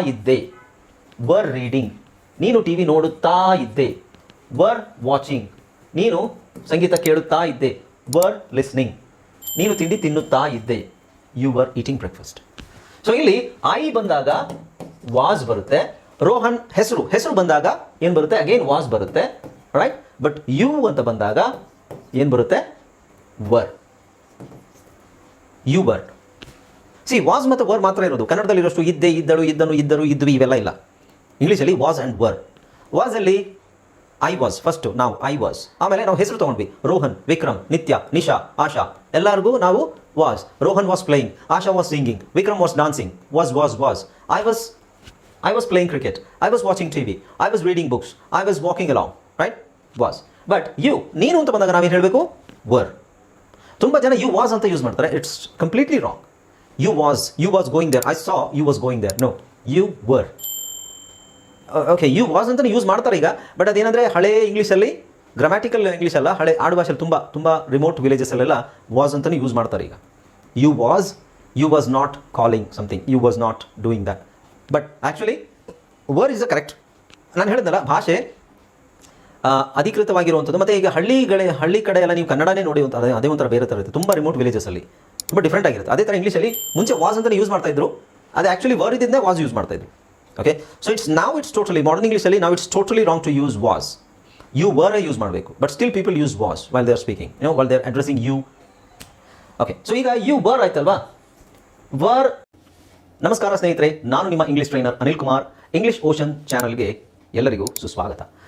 ಇದ್ದೆ. Were reading. ನೀನು T V ನೋಡುತ್ತಾ ಇದ್ದೆ. Were watching. ನೀನು ಸಂಗೀತ ಕೇಳುತ್ತಾ ಇದ್ದೆ. Were listening. ನೀನು ತಿಂಡಿ ತಿನ್ನುತ್ತಾ ಇದ್ದೆ. You were eating breakfast. So ಇಲ್ಲಿ ಐ ಬಂದಾಗ ವಾಸ್ ಬರುತ್ತೆ. ರೋಹನ್ ಹೆಸರು. ಹೆಸರು ಬಂದಾಗ ಏನು ಬರುತ್ತೆ? ಅಗೇನ್ ವಾಸ್ ಬರುತ್ತೆ. ರೈಟ್ ಬಟ್ ಯು ಅಂತ ಬಂದಾಗ ಏನು ಬರುತ್ತೆ? Were. You word see was ಮತ್ತು ವರ್ ಮಾತ್ರ ಇರೋದು. ಕನ್ನಡದಲ್ಲಿರೋಷ್ಟು ಇದ್ದೆ, ಇದ್ದಳು, ಇದ್ದನು, ಇದ್ದರು, ಇದ್ವಿ, ಇವೆಲ್ಲ ಇಲ್ಲ. ಇಂಗ್ಲೀಷಲ್ಲಿ ವಾಸ್ ಆ್ಯಂಡ್ ವರ್ ವಾಸಲ್ಲಿ ಐ ವಾಸ್ ಫಸ್ಟು ನಾವು ಐ ವಾಸ್ ಆಮೇಲೆ ನಾವು ಹೆಸರು ತೊಗೊಂಡ್ವಿ. ರೋಹನ್, ವಿಕ್ರಮ್, ನಿತ್ಯ, ನಿಶಾ, ಆಶಾ. ಎಲ್ಲರಿಗೂ ನಾವು was Rohan was playing Asha was singing Vikram was dancing was was was I was I was playing cricket I was watching T V I was reading books I was walking along right was but you ನೀನು ಅಂತ ಬಂದಾಗ ನಾವೇನು ಹೇಳಬೇಕು? Were ತುಂಬ ಜನ you was ಅಂತ use ಮಾಡ್ತಾರೆ. It's completely wrong you was you was going there I saw you was going there no you were okay you was ಅಂತಲೇ ಯೂಸ್ ಮಾಡ್ತಾರೆ ಈಗ ಬಟ್ ಅದೇನಂದರೆ ಹಳೆಯ ಇಂಗ್ಲೀಷಲ್ಲಿ ಗ್ರಾಮ್ಯಾಟಿಕಲ್ ಇಂಗ್ಲೀಷ್ ಅಲ್ಲ, ಹಳೆ ಆಡು ಭಾಷೆಯಲ್ಲಿ ತುಂಬ ತುಂಬ ರಿಮೋಟ್ ವಿಲೇಜಸ್ಸಲ್ಲೆಲ್ಲ ವಾಸ್ ಅಂತಲೇ ಯೂಸ್ ಮಾಡ್ತಾರೆ ಈಗ. You was you was not calling something you was not doing that but actually were is a correct ನಾನು ಹೇಳಿದ್ನಲ್ಲ, ಭಾಷೆ ಅಧಿಕೃತವಾಗಿರುವಂಥದ್ದು. ಮತ್ತು ಈಗ ಹಳ್ಳಿಗಳೇ, ಹಳ್ಳಿ ಕಡೆ ಎಲ್ಲ ನೀವು ಕನ್ನಡನೇ ನೋಡಿ ಅದೇ ಅದೇ ಒಂಥರ ಬೇರೆ ಥರ ಇರುತ್ತೆ. ತುಂಬ ರಿಮೋಟ್ ವಿಲೇಜಸಲ್ಲಿ ತುಂಬ ಡಿಫ್ರೆಂಟ್ ಆಗಿರುತ್ತೆ. ಅದೇ ಥರ ಇಂಗ್ಲೀಷಲ್ಲಿ ಮುಂಚೆ ವಾಸ್ ಅಂತಲೇ ಯೂಸ್ ಮಾಡ್ತಾ ಇದ್ರು. ಅದು ಆ್ಯಕ್ಚುಲಿ ವರ್ಡ್ ಇದ್ದಿಂದ ವಾಸ್ ಯೂಸ್ ಮಾಡ್ತಾ ಇದ್ರು. ಓಕೆ ಸೊ ಇಟ್ಸ್ ನಾವು ಇಟ್ಸ್ ಟೋಟಲಿ ಮಾಡರ್ನ್ ಇಂಗ್ಲೀಷಲ್ಲಿ ನಾವು it's totally wrong to use was you were use ಮಾಡಬೇಕು but still people use was while they are speaking you know while they are addressing you okay so ಈಗ you were ಆಯ್ತಲ್ವಾ? Were ನಮಸ್ಕಾರ ಸ್ನೇಹಿತರೆ, ನಾನು ನಿಮ್ಮ English trainer Anil Kumar. English ocean ಚಾನಲ್ಗೆ ಎಲ್ಲರಿಗೂ ಸುಸ್ವಾಗತ.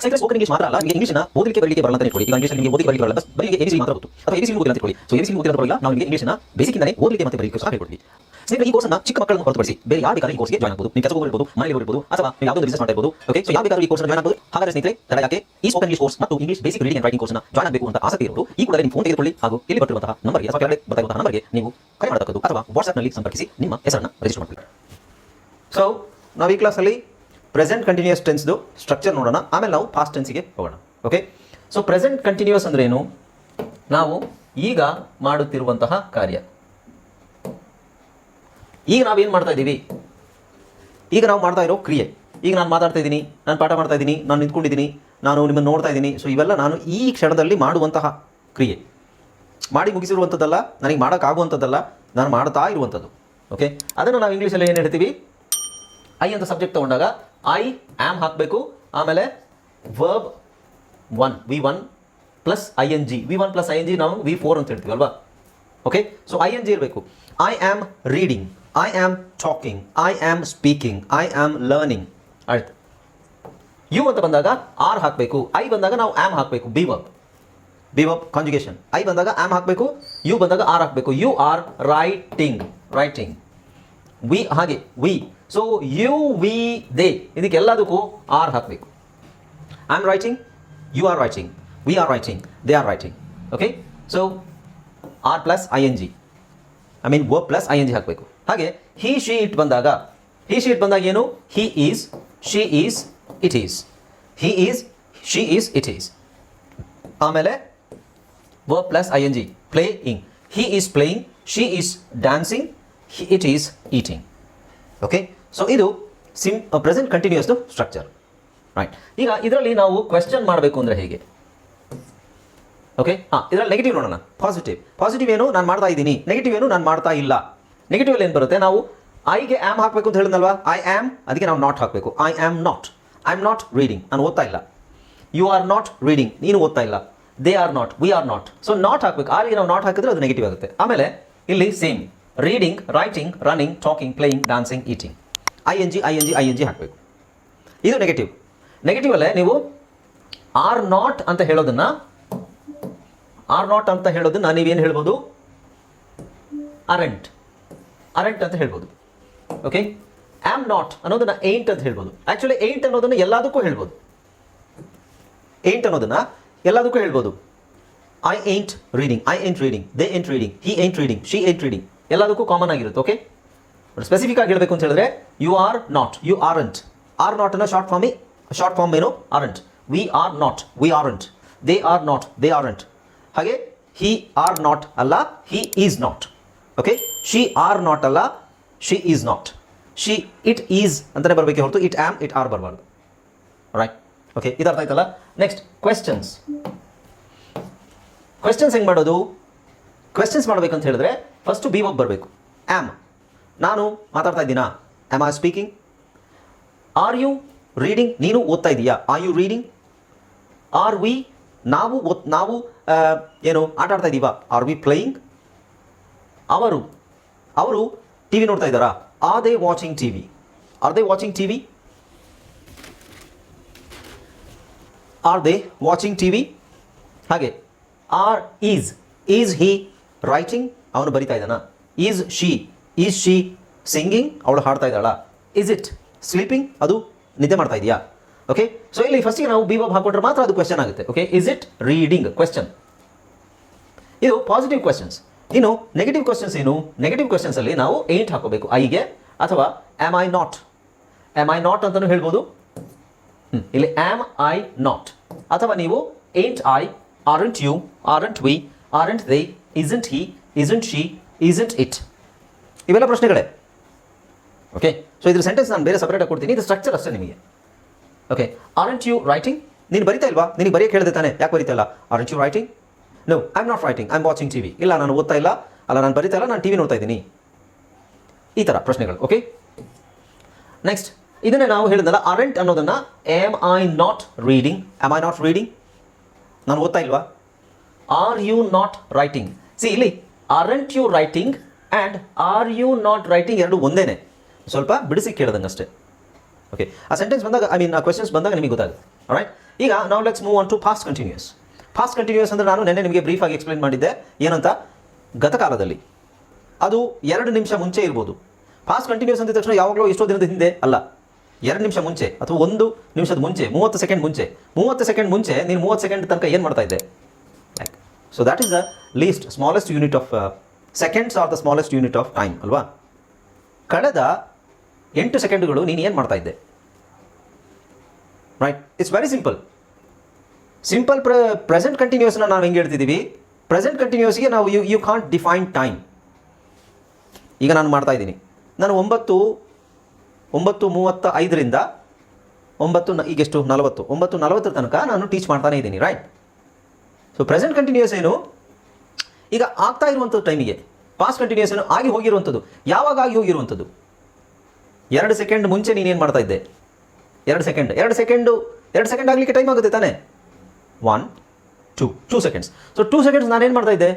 ಸೈಕಲ್ ಸ್ಪೋಕನ್ ಇಂಗ್ಲಿಷ್ ಮಾತ್ರ ಅಲ್ಲ ನಿಮಗೆ ಓದಲಿಕ್ಕೆ ನಿಮಗೆ ಎಬಿಸಿ ಮಾತ್ರ ಎಬಿಸಿ ಅಂತ ಸೊ ಎಬಿಸಿ ಬರಲ್ಲ ನಾವು ನಿಮಗೆ ಇಂಗ್ಲಿಷ್ನ ಬೇಸಿಕ್ ಇಂದಾನೆ ಓದಲಿಕ್ಕೆ ಮತ್ತೆ ಸಹ ಈ ಚಿಕ್ಕ ಮಕ್ಕಳನ್ನು ಹೊರತುಪಡಿಸಿ ಬೇರೆ ಯಾರು ಈ ಆಗಬಹುದು ಕೆಲಸ ಮನೆಯಲ್ಲಿ ಅಥವಾ ನೀವು ಓಕೆ ಈ ಕೋರ್ಸ್ ಆಗಬಹುದು ತಡ ಯಾಕೆ ಈ ಸ್ಪೋಕನ್ ಮತ್ತು ಇಂಗ್ಲಿಷ್ ಬೇಸಿಕ್ ರೀಡಿಂಗ್ ರೈಟಿಂಗ್ ಆಗಬೇಕು ಅಂತ ಈ ಫೋನ್ ತೆಗೆದುಕೊಳ್ಳಿ ಹಾಗೂ ಸಂಪರ್ಕಿಸಿ ನಿಮ್ಮ ಹೆಸರನ್ನು ರಿಜಿಸ್ಟರ್ ಸೊ ನಾವು ಈ ಕ್ಲಾಸಲ್ಲಿ ಪ್ರೆಸೆಂಟ್ ಕಂಟಿನ್ಯೂಸ್ ಟೆನ್ಸ್ದು ಸ್ಟ್ರಕ್ಚರ್ ನೋಡೋಣ. ಆಮೇಲೆ ನಾವು ಪಾಸ್ಟ್ ಟೆನ್ಸಿಗೆ ಹೋಗೋಣ. ಓಕೆ ಸೊ ಪ್ರೆಸೆಂಟ್ ಕಂಟಿನ್ಯೂಸ್ ಅಂದ್ರೆ ಏನು? ನಾವು ಈಗ ಮಾಡುತ್ತಿರುವಂತಹ ಕಾರ್ಯ. ಈಗ ನಾವೇನು ಮಾಡ್ತಾ ಇದ್ದೀವಿ? ಈಗ ನಾವು ಮಾಡ್ತಾ ಇರೋ ಕ್ರಿಯೆ. ಈಗ ನಾನು ಮಾತಾಡ್ತಾ ಇದ್ದೀನಿ, ನಾನು ಪಾಠ ಮಾಡ್ತಾ ಇದ್ದೀನಿ, ನಾನು ನಿಂತ್ಕೊಂಡಿದ್ದೀನಿ, ನಾನು ನಿಮ್ಮನ್ನು ನೋಡ್ತಾ ಇದ್ದೀನಿ. ಸೊ ಇವೆಲ್ಲ ನಾನು ಈ ಕ್ಷಣದಲ್ಲಿ ಮಾಡುವಂತಹ ಕ್ರಿಯೆ. ಮಾಡಿ ಮುಗಿಸಿರುವಂಥದ್ದಲ್ಲ, ನನಗೆ ಮಾಡೋಕ್ಕಾಗುವಂಥದ್ದಲ್ಲ, ನಾನು ಮಾಡ್ತಾ ಇರುವಂಥದ್ದು. ಓಕೆ ಅದನ್ನು ನಾವು ಇಂಗ್ಲೀಷಲ್ಲಿ ಏನು ಹೇಳ್ತೀವಿ? ಐ ಅಂತ ಸಬ್ಜೆಕ್ಟ್ ತಗೊಂಡಾಗ ಐ ಆಮ್ ಹಾಕಬೇಕು. ಆಮೇಲೆ verb one V one plus I N G V one plus I N G ನಾವು ವಿ ಫೋರ್ ಅಂತ ಹೇಳ್ತೀವಿ ಅಲ್ವಾ? Okay so I N G ಇರಬೇಕು. I am reading I am talking I am speaking I am learning ಆಯ್ತು. You ಅಂತ ಬಂದಾಗ are ಹಾಕಬೇಕು. I ಬಂದಾಗ ನಾವು ಆಮ್ ಹಾಕಬೇಕು. Be verb be verb conjugation I ಬಂದಾಗ ಆಮ್ ಹಾಕಬೇಕು. ಯು ಬಂದಾಗ ಆರ್ ಹಾಕಬೇಕು. You are writing writing we ಹಾಗೆ we so you we they ಇದಕ್ಕೆಲ್ಲದಕ್ಕೂ are ಹಾಕಬೇಕು. I am writing you are writing we are writing they are writing okay so are plus I N G I mean verb plus I N G ಹಾಕಬೇಕು. ಹಾಗೆ he she it ಬಂದಾಗ he she it ಬಂದಾಗ ಏನು? He is she is it is he is she is it is ಆಮೇಲೆ verb plus I N G playing he is playing she is dancing it is eating okay so ಇದು ಸಿಮ್ present ಕಂಟಿನ್ಯೂಸ್ದು structure right ಈಗ ಇದರಲ್ಲಿ ನಾವು question ಮಾಡಬೇಕು ಅಂದರೆ ಹೇಗೆ? ಓಕೆ ಹಾಂ, ಇದರಲ್ಲಿ ನೆಗೆಟಿವ್ ನೋಡೋಣ. ಪಾಸಿಟಿವ್ ಪಾಸಿಟಿವ್ ಏನು? ನಾನು ಮಾಡ್ತಾ ಇದ್ದೀನಿ. ನೆಗೆಟಿವ್ ಏನು? ನಾನು ಮಾಡ್ತಾ ಇಲ್ಲ. ನೆಗೆಟಿವ್ ಏನು ಬರುತ್ತೆ? ನಾವು ಐಗೆ ಆಮ್ ಹಾಕಬೇಕು ಅಂತ ಹೇಳಿದ್ನಲ್ವಾ? ಐ ಆಮ್ ಅದಕ್ಕೆ ನಾವು ನಾಟ್ ಹಾಕಬೇಕು. I am not I am not reading ನಾನು ಓದ್ತಾ ಇಲ್ಲ. ಯು ಆರ್ ನಾಟ್ ರೀಡಿಂಗ್ ನೀನು ಓದ್ತಾ ಇಲ್ಲ. They are not we are not so not ಹಾಕಬೇಕು. ಆರಿಗೆ ನಾವು ನಾಟ್ ಹಾಕಿದ್ರೆ ಅದು ನೆಗೆಟಿವ್ ಆಗುತ್ತೆ. ಆಮೇಲೆ, ಇಲ್ಲಿ same reading writing running talking playing dancing eating I N G I N G I N G ಹಾಕಬೇಕು. ಇದು ನೆಗೆಟಿವ್ ನೆಗೆಟಿವ್ ಅಲ್ಲೇ ನೀವು ಆರ್ ನಾಟ್ ಅಂತ ಹೇಳೋದನ್ನ ಆರ್ ನಾಟ್ ಅಂತ ಹೇಳೋದನ್ನ ನೀವೇನು ಹೇಳ್ಬೋದು? ಅರೆಂಟ್ ಅರೆಂಟ್ ಅಂತ ಹೇಳ್ಬೋದು. ಓಕೆ ಆಮ್ ನಾಟ್ ಅನ್ನೋದನ್ನ ಏಂಟ್ ಅಂತ ಹೇಳ್ಬೋದು. ಆ್ಯಕ್ಚುಲಿ ಏಂಟ್ ಅನ್ನೋದನ್ನ ಎಲ್ಲದಕ್ಕೂ ಹೇಳ್ಬೋದು. ಏಂಟ್ ಅನ್ನೋದನ್ನ ಎಲ್ಲದಕ್ಕೂ ಹೇಳ್ಬೋದು. I ain't reading I ain't reading they ain't reading he ain't reading she ain't reading ಎಲ್ಲದಕ್ಕೂ ಕಾಮನ್ ಆಗಿರುತ್ತೆ ಓಕೆ ಸ್ಪೆಸಿಫಿಕ್ ಆಗಿ ಹೇಳಬೇಕು ಅಂತ ಹೇಳಿದ್ರೆ you are not you aren't are not ಅನ್ನ ಶಾರ್ಟ್ ಫಾರ್ಮಿ ಶಾರ್ಟ್ ಫಾರ್ಮ್ ಏನು? Aren't we are not we aren't they are not they aren't ಹಾಗೆ ಹಿ ಆರ್ ನಾಟ್ ಅಲ್ಲ he is not okay she are not ಅಲ್ಲ she is not she it is ಅಂತಲೇ ಬರಬೇಕೆ ಹೊರತು it am it are ಬರಬಾರ್ದು. Right okay ಇದು ಅರ್ಥ ಆಯ್ತಲ್ಲ? ನೆಕ್ಸ್ಟ್ ಕ್ವೆಶ್ಚನ್ಸ್ ಕ್ವೆಶ್ಚನ್ಸ್ ಹೆಂಗೆ ಮಾಡೋದು? ಕ್ವೆಶನ್ಸ್ ಮಾಡಬೇಕಂತ ಹೇಳಿದ್ರೆ ಫಸ್ಟು ಬಿ ಒಬ್ಬ ಬರಬೇಕು. ಆ್ಯಮ್ ನಾನು ಮಾತಾಡ್ತಾ ಇದ್ದೀನಾ? Am I speaking are you reading ನೀನು ಓದ್ತಾ ಇದೀಯಾ? Are you reading are we ನಾವು ಓದ್, ನಾವು ಏನು, ಆಟ ಆಡ್ತಾ ಇದ್ದೀವಾ ಆರ್ ವಿ ಪ್ಲೇಯಿಂಗ್ ಅವರು ಅವರು ಟಿ ವಿ ನೋಡ್ತಾ ಇದ್ದಾರಾ? Are they watching T V are they watching T V are they watching T V ಹಾಗೆ are is is he writing ಅವನು ಬರಿತಾ ಇದ್ದಾನ? Is she is she singing ಅವಳು ಹಾಡ್ತಾ ಇದ್ದಾಳ? ಇಸ್ ಇಟ್ ಸ್ಲೀಪಿಂಗ್ ಅದು ನಿದ್ದೆ ಮಾಡ್ತಾ ಇದೆಯಾ? ಓಕೆ ಸೊ ಇಲ್ಲಿ ಫಸ್ಟಿಗೆ ನಾವು ಬಿ ಬಾಬ್ ಹಾಕೊಂಡ್ರೆ ಮಾತ್ರ ಅದು ಕ್ವೆಶನ್ ಆಗುತ್ತೆ. Okay is it reading question ಇದು ಪಾಸಿಟಿವ್ ಕ್ವೆಶನ್ಸ್ ಇನ್ನು ನೆಗೆಟಿವ್ ಕ್ವೆಶನ್ಸ್ ಏನು? ನೆಗೆಟಿವ್ ಕ್ವೆಶನ್ಸ್ ಅಲ್ಲಿ ನಾವು ಏಂಟ್ ಹಾಕೋಬೇಕು ಐಗೆ ಅಥವಾ am I not am I not ಅಂತಲೂ ಹೇಳ್ಬೋದು. ಇಲ್ಲಿ ಆಮ್ ಐ ನಾಟ್ ಅಥವಾ ನೀವು ain't I aren't you aren't we aren't they is he isn't she isn't it ಇವೆಲ್ಲ ಪ್ರಶ್ನೆಗಳೇ. ಓಕೆ ಸೊ ಇದ್ರ ಸೆಂಟೆನ್ಸ್ ನಾನು ಬೇರೆ ಸಪ್ರೇಟಾಗಿ ಕೊಡ್ತೀನಿ. ಇದು ಸ್ಟ್ರಕ್ಚರ್ ಅಷ್ಟೇ ನಿಮಗೆ. ಓಕೆ ಆರಂಟ್ ಯು ರೈಟಿಂಗ್ ನೀನು ಬರಿತಾ ಇಲ್ವಾ? ನಿನಗೆ ಬರೆಯಕ್ಕೆ ಹೇಳಿದೆ ತಾನೆ. ಯಾಕೆ ಬರಿತಾ ಇಲ್ಲ? Aren't you writing no I am not writing I am watching T V ಇಲ್ಲ, ನಾನು ಓದ್ತಾ ಇಲ್ಲ. ಅಲ್ಲ, ನಾನು ಬರಿತಾ ಇಲ್ಲ. ನಾನು ಟಿ ವಿ ನೋಡ್ತಾ ಇದ್ದೀನಿ. ಈ ಥರ ಪ್ರಶ್ನೆಗಳು. ಓಕೆ ನೆಕ್ಸ್ಟ್ ಇದನ್ನೇ ನಾವು ಹೇಳಿದ್ನಲ್ಲ ಅರೆಂಟ್ ಅನ್ನೋದನ್ನ am I not reading am I not reading ನಾನು ಓದ್ತಾ ಇಲ್ವಾ? Are you not writing see ಇಲ್ಲಿ aren't you writing and are you not writing ಎರಡು ಒಂದೇನೆ? ಸ್ವಲ್ಪ ಬಿಡಿಸಿ ಕೇಳ್ದಂಗೆ ಅಷ್ಟೇ ಓಕೆ ಆ ಸೆಂಟೆನ್ಸ್ ಬಂದಾಗ ಐ ಮೀನ್ ಆ ಕ್ವೆಶನ್ಸ್ ಬಂದಾಗ ನಿಮಗೆ ಗೊತ್ತಾಗುತ್ತೆ. ರೈಟ್ ಈಗ ನಾವು let's move on to past continuous past continuous ಅಂದರೆ ನಾನು ನೆನ್ನೆ ನಿಮಗೆ ಬ್ರೀಫಾಗಿ ಎಕ್ಸ್ಪ್ಲೈನ್ ಮಾಡಿದ್ದೆ. ಏನಂತ? ಗತಕಾಲದಲ್ಲಿ. ಅದು ಎರಡು ನಿಮಿಷ ಮುಂಚೆ ಇರ್ಬೋದು. ಫಾಸ್ಟ್ ಕಂಟಿನ್ಯೂಸ್ ಅಂದ ತಕ್ಷಣ ಯಾವಾಗಲೂ ಎಷ್ಟೋ ದಿನದ ಹಿಂದೆ ಅಲ್ಲ. ಎರಡು ನಿಮಿಷ ಮುಂಚೆ ಅಥವಾ ಒಂದು ನಿಮಿಷದ ಮುಂಚೆ, ಮೂವತ್ತು ಸೆಕೆಂಡ್ ಮುಂಚೆ. ಮೂವತ್ತು ಸೆಕೆಂಡ್ ಮುಂಚೆ ನೀನು ಮೂವತ್ತು ಸೆಕೆಂಡ್ ತನಕ ಏನು ಮಾಡ್ತಾ ಇದ್ದೆ? So that is the least smallest unit of seconds or the smallest unit of time ಅಲ್ವಾ? ಕಳೆದ ಎಂಟು ಸೆಕೆಂಡ್ಗಳು ನೀನು ಏನು ಮಾಡ್ತಾ ಇದ್ದೆ? Right it's very simple simple ಪ್ರ ಪ್ರೆಸೆಂಟ್ ಕಂಟಿನ್ಯೂಸ್ನ ನಾವು ಹೆಂಗೆ ಹೇಳ್ತಿದ್ದೀವಿ ಪ್ರೆಸೆಂಟ್ ಕಂಟಿನ್ಯೂಸ್ಗೆ ನಾವು you you can't define time ಈಗ ನಾನು ಮಾಡ್ತಾ ಇದ್ದೀನಿ. ನಾನು ಒಂಬತ್ತು ಒಂಬತ್ತು ಮೂವತ್ತ ಐದರಿಂದ ಒಂಬತ್ತು ನ- ಈಗ ಎಷ್ಟು? ನಲವತ್ತು. ಒಂಬತ್ತು ನಲವತ್ತರ ತನಕ ನಾನು ಟೀಚ್ ಮಾಡ್ತಾನೆ ಇದ್ದೀನಿ ರೈಟ್ ಸೊ ಪ್ರೆಸೆಂಟ್ ಕಂಟಿನ್ಯೂಸ್ ಏನು? ಈಗ ಆಗ್ತಾ ಇರುವಂಥದ್ದು ಟೈಮಿಗೆ ಪಾಸ್ಟ್ ಕಂಟಿನ್ಯೂಸ್ ಏನು ಆಗಿ ಹೋಗಿರುವಂಥದ್ದು. ಯಾವಾಗ ಆಗಿ ಹೋಗಿರುವಂಥದ್ದು? ಎರಡು ಸೆಕೆಂಡ್ ಮುಂಚೆ ನೀನೇನು ಮಾಡ್ತಾ ಇದ್ದೆ? ಎರಡು ಸೆಕೆಂಡ್ ಎರಡು ಸೆಕೆಂಡು ಎರಡು ಸೆಕೆಂಡ್ ಆಗಲಿಕ್ಕೆ ಟೈಮ್ ಆಗುತ್ತೆ ತಾನೆ? One two two seconds so two seconds ನಾನೇನು ಮಾಡ್ತಾ ಇದ್ದೆ?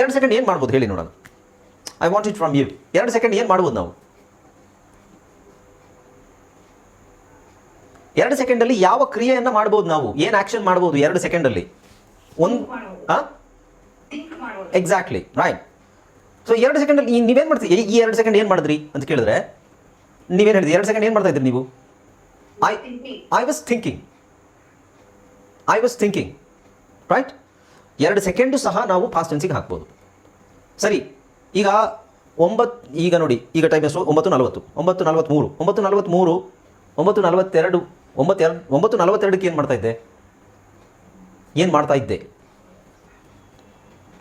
ಎರಡು ಸೆಕೆಂಡ್ ಏನು ಮಾಡ್ಬೋದು? ಹೇಳಿ ನೋಡೋಣ. I want it from you ಎರಡು ಸೆಕೆಂಡ್ ಏನು ಮಾಡ್ಬೋದು ನಾವು? ಎರಡು ಸೆಕೆಂಡಲ್ಲಿ ಯಾವ ಕ್ರಿಯೆಯನ್ನು ಮಾಡ್ಬೋದು ನಾವು? ಏನು ಆ್ಯಕ್ಷನ್ ಮಾಡ್ಬೋದು ಎರಡು ಸೆಕೆಂಡಲ್ಲಿ ಒಂದು ಹಾಂ ಎಕ್ಸಾಕ್ಟ್ಲಿ ರೈಟ್ ಸೊ ಎರಡು ಸೆಕೆಂಡಲ್ಲಿ ನೀವೇನು ಮಾಡ್ತೀರಿ? ಈ ಎರಡು ಸೆಕೆಂಡ್ ಏನು ಮಾಡಿದ್ರಿ ಅಂತ ಕೇಳಿದ್ರೆ ನೀವೇನು ಹೇಳಿದ್ರಿ? ಎರಡು ಸೆಕೆಂಡ್ ಏನು ಮಾಡ್ತಾ ಇದ್ರಿ ನೀವು? I I was thinking I was thinking right ಎರಡು ಸೆಕೆಂಡು ಸಹ ನಾವು ಫಾಸ್ಟ್ ಟೆನ್ಸಿಗೆ ಹಾಕ್ಬೋದು. ಸರಿ ಈಗ ಒಂಬತ್ತು ಈಗ ನೋಡಿ ಈಗ ಟೈಮ್ ಎಷ್ಟು? ಒಂಬತ್ತು ನಲವತ್ತು. ಒಂಬತ್ತು ನಲವತ್ತ್ಮೂರು ಒಂಬತ್ತು ನಲವತ್ತ್ಮೂರು ಒಂಬತ್ತು ನಲವತ್ತೆರಡು ಒಂಬತ್ತೆರಡು ಒಂಬತ್ತು ನಲವತ್ತೆರಡಕ್ಕೆ ಏನು ಮಾಡ್ತಾ ಇದ್ದೆ? ಏನು ಮಾಡ್ತಾ ಇದ್ದೆ?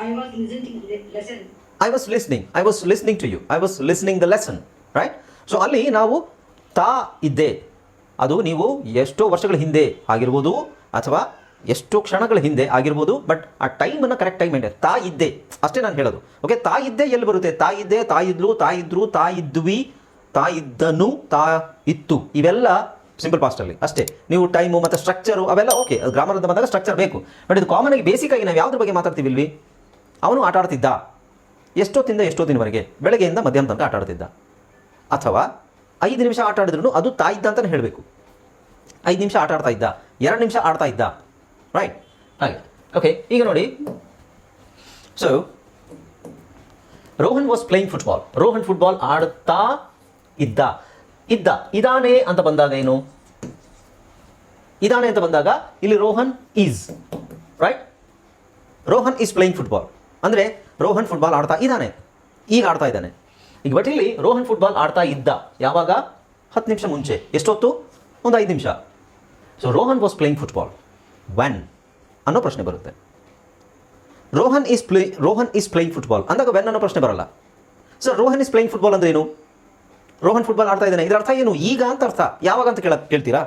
I was the lesson. I was listening I was listening to you I was listening the lesson right so ಅಲ್ಲಿ ನಾವು ತಾ ಇದ್ದೆ. ಅದು ನೀವು ಎಷ್ಟೋ ವರ್ಷಗಳ ಹಿಂದೆ ಆಗಿರ್ಬೋದು ಅಥವಾ ಎಷ್ಟೋ ಕ್ಷಣಗಳ ಹಿಂದೆ ಆಗಿರ್ಬೋದು ಬಟ್ ಆ ಟೈಮನ್ನು ಕರೆಕ್ಟ್ ಟೈಮ್ ಮೇಂಟೈನ್ ತಾ ಇದ್ದೆ. ಅಷ್ಟೇ ನಾನು ಹೇಳೋದು. ಓಕೆ ತಾ ಇದ್ದೆ ಎಲ್ಲಿ ಬರುತ್ತೆ? ತಾ ಇದ್ದೆ, ತಾ ಇದ್ರು ತಾ ಇದ್ರು, ತಾ ಇತ್ತು. ಇವೆಲ್ಲ ಸಿಂಪಲ್ ಪಾಸ್ಟಲ್ಲಿ ಅಷ್ಟೇ. ನೀವು ಟೈಮು ಮತ್ತು ಸ್ಟ್ರಕ್ಚರು ಅವೆಲ್ಲ ಓಕೆ ಗ್ರಾಮರ್ ಅಂತ ಬಂದಾಗ ಸ್ಟ್ರಕ್ಚರ್ ಬೇಕು. ಬಟ್ ಇದು ಕಾಮನ್ ಆಗಿ ಬೇಸಿಕ್ ಆಗಿ ನಾವು ಯಾವ್ದ್ರ ಬಗ್ಗೆ ಮಾತಾಡ್ತೀವಿ ಇಲ್ವಿ ಅವನು ಆಟ ಆಡ್ತಿದ್ದ. ಎಷ್ಟೊತ್ತಿಂದ ಎಷ್ಟೊತ್ತಿನವರೆಗೆ? ಬೆಳಗ್ಗೆಯಿಂದ ಮಧ್ಯಾಹ್ನ ತನಕ ಆಟ ಆಡ್ತಿದ್ದ. ಅಥವಾ ಐದು ನಿಮಿಷ ಆಟ ಆಡಿದ್ರು ಅದು ತಾಯಿದ್ದ ಅಂತಲೇ ಹೇಳಬೇಕು. ಐದು ನಿಮಿಷ ಆಟ ಆಡ್ತಾ ಇದ್ದ, ಎರಡು ನಿಮಿಷ ಆಡ್ತಾ ಇದ್ದ. ರೈಟ್ ಹಾಗೆ. ಓಕೆ ಈಗ ನೋಡಿ. So Rohan was playing football Rohan football ಆಡುತ್ತಾ ಇದ್ದ. ಇದ್ದ. ಇದಾನೆ ಅಂತ ಬಂದಾಗ ಏನು? ಇದಾನೆ ಅಂತ ಬಂದಾಗ ಇಲ್ಲಿ Rohan is right Rohan is playing football ಅಂದರೆ ರೋಹನ್ ಫುಟ್ಬಾಲ್ ಆಡ್ತಾ ಇದ್ದಾನೆ. ಈಗ ಆಡ್ತಾ ಇದ್ದಾನೆ. ಈಗ ಬಟ್ ಇಲ್ಲಿ ರೋಹನ್ ಫುಟ್ಬಾಲ್ ಆಡ್ತಾ ಇದ್ದ ಯಾವಾಗ? ಹತ್ತು ನಿಮಿಷ ಮುಂಚೆ. ಎಷ್ಟೊತ್ತು? ಒಂದು ಐದು ನಿಮಿಷ. So Rohan was playing football when ಅನ್ನೋ ಪ್ರಶ್ನೆ ಬರುತ್ತೆ. Rohan is play Rohan is playing football ಅಂದಾಗ ವೆನ್ ಅನ್ನೋ ಪ್ರಶ್ನೆ ಬರಲ್ಲ. Sir Rohan is playing football ಅಂದ್ರೆ ಏನು? ರೋಹನ್ ಫುಟ್ಬಾಲ್ ಆಡ್ತಾ ಇದ್ದಾನೆ. ಇದರ ಅರ್ಥ ಏನು? ಈಗ ಅಂತ ಅರ್ಥ. ಯಾವಾಗ ಅಂತ ಕೇಳ, ಕೇಳ್ತೀರಾ?